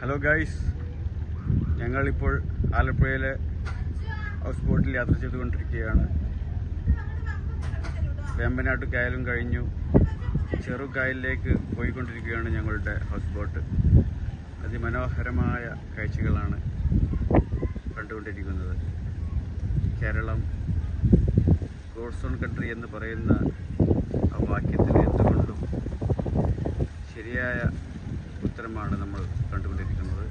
Hello guys ഞങ്ങളിപ്പോൾ ആലപ്പുഴയിലെ house ബോട്ടിൽ യാത്ര ചെയ്തുകൊണ്ടിരിക്കുകയാണ്. വേമ്പനാട്ട് കായലും കഴിഞ്ഞു. ചെറുകായലിലേക്ക് പോയിക്കൊണ്ടിരിക്കുകയാണ് ഞങ്ങളുടെ ഹൗസ് ബോട്ട് അതിമനോഹരമായ കാഴ്ചകളാണ് കണ്ടുകൊണ്ടിരിക്കുന്നത്. കേരളം ഗോഡ്സോൺ കൺട്രി എന്ന് പറയുന്ന ആ വാക്യത്തിൽ എന്തുകൊണ്ടും ശരിയായ ഉത്തരമാണ് നമ്മൾ കണ്ടുകൊണ്ടിരിക്കുന്നത്.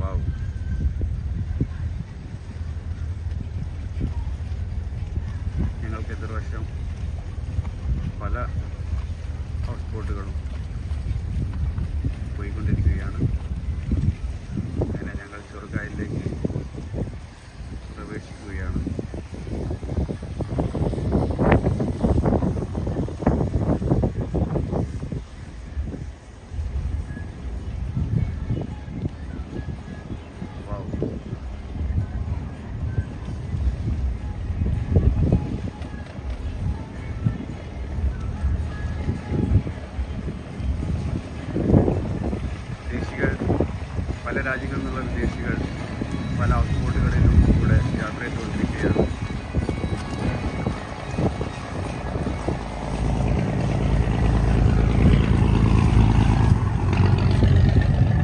വാവ്. ഞങ്ങൾക്ക് എതിർവശം പല ഹൗസ് ബോട്ടുകളും രാജ്യങ്ങളിൽ നിന്നുള്ള വിദേശികൾ പല ഹൗസ് ബോട്ടുകളിലും കൂടെ യാത്ര ചെയ്തുകൊണ്ടിരിക്കുകയാണ്